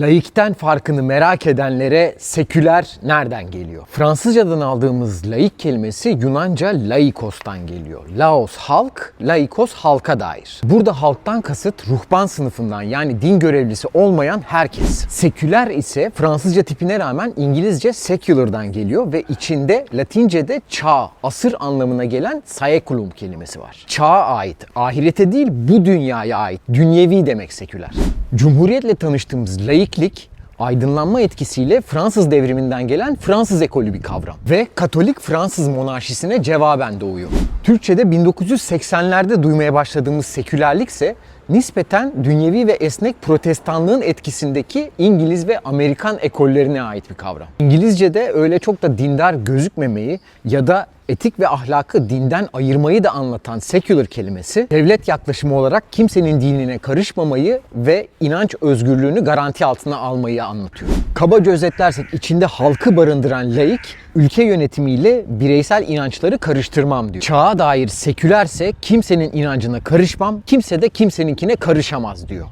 Laikten farkını merak edenlere seküler nereden geliyor? Fransızcadan aldığımız laik kelimesi Yunanca laikos'tan geliyor. Laos halk, laikos halka dair. Burada halktan kasıt ruhban sınıfından yani din görevlisi olmayan herkes. Seküler ise Fransızca tipine rağmen İngilizce secular'dan geliyor ve içinde Latince'de çağ, asır anlamına gelen saeculum kelimesi var. Çağa ait, ahirete değil bu dünyaya ait, dünyevi demek seküler. Cumhuriyetle tanıştığımız laiklik aydınlanma etkisiyle Fransız devriminden gelen Fransız ekolü bir kavram ve Katolik Fransız monarşisine cevaben doğuyor. Türkçe'de 1980'lerde duymaya başladığımız sekülerlik ise nispeten dünyevi ve esnek protestanlığın etkisindeki İngiliz ve Amerikan ekollerine ait bir kavram. İngilizce'de öyle çok da dindar gözükmemeyi ya da etik ve ahlakı dinden ayırmayı da anlatan secular kelimesi devlet yaklaşımı olarak kimsenin dinine karışmamayı ve inanç özgürlüğünü garanti altına almayı anlatıyor. Kabaca özetlersek içinde halkı barındıran laik ülke yönetimiyle bireysel inançları karıştırmam diyor. Çağa dair sekülerse kimsenin inancına karışmam, kimse de kimseninkine karışamaz diyor.